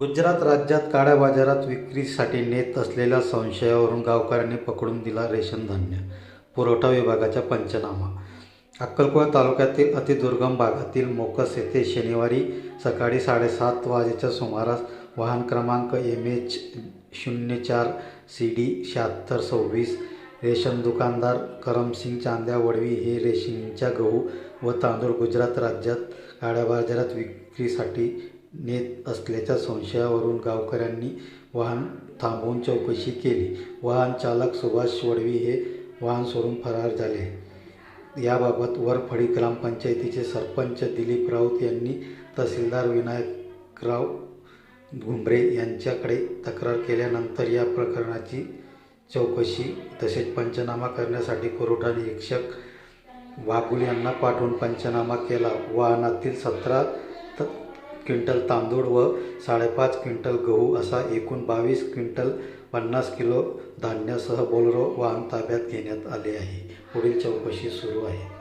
गुजरात राज्यात काळ्या बाजारात विक्रीसाठी नेत असलेल्या संशयावरून गावकऱ्यांनी पकडून दिला रेशन धान्य. पुरवठा विभागाचा पंचनामा. अक्कलकोट तालुक्यातील अतिदुर्गम भागातील मोकस येथे शनिवारी सकाळी साडेसात वाजेच्या सुमारास वाहन क्रमांक एम एच शून्य चार सी डी शहात्तर सव्वीस रेशन दुकानदार करमसिंग चांद्या वडवी हे रेशीमच्या गहू व तांदूळ गुजरात राज्यात काळ्या बाजारात विक्रीसाठी नेत असल्याच्या संशयावरून गावकऱ्यांनी वाहन थांबवून चौकशी केली. वाहन चालक सुभाष वडवी हे वाहन सोडून फरार झाले. याबाबत वरफडी ग्रामपंचायतीचे सरपंच दिलीप राऊत यांनी तहसीलदार विनायकराव घुंबरे यांच्याकडे तक्रार केल्यानंतर या प्रकरणाची चौकशी तसेच पंचनामा करण्यासाठी पुरवठा निरीक्षक वाघुल यांना पाठवून पंचनामा केला. वाहनातील सतरा क्विंटल तांदूळ व साडेपाच क्विंटल गहू असा एकूण बावीस क्विंटल पन्नास किलो धान्यासह बोलेरो वाहन ताब्यात घेण्यात आले आहे. पुढील चौकशी सुरू आहे.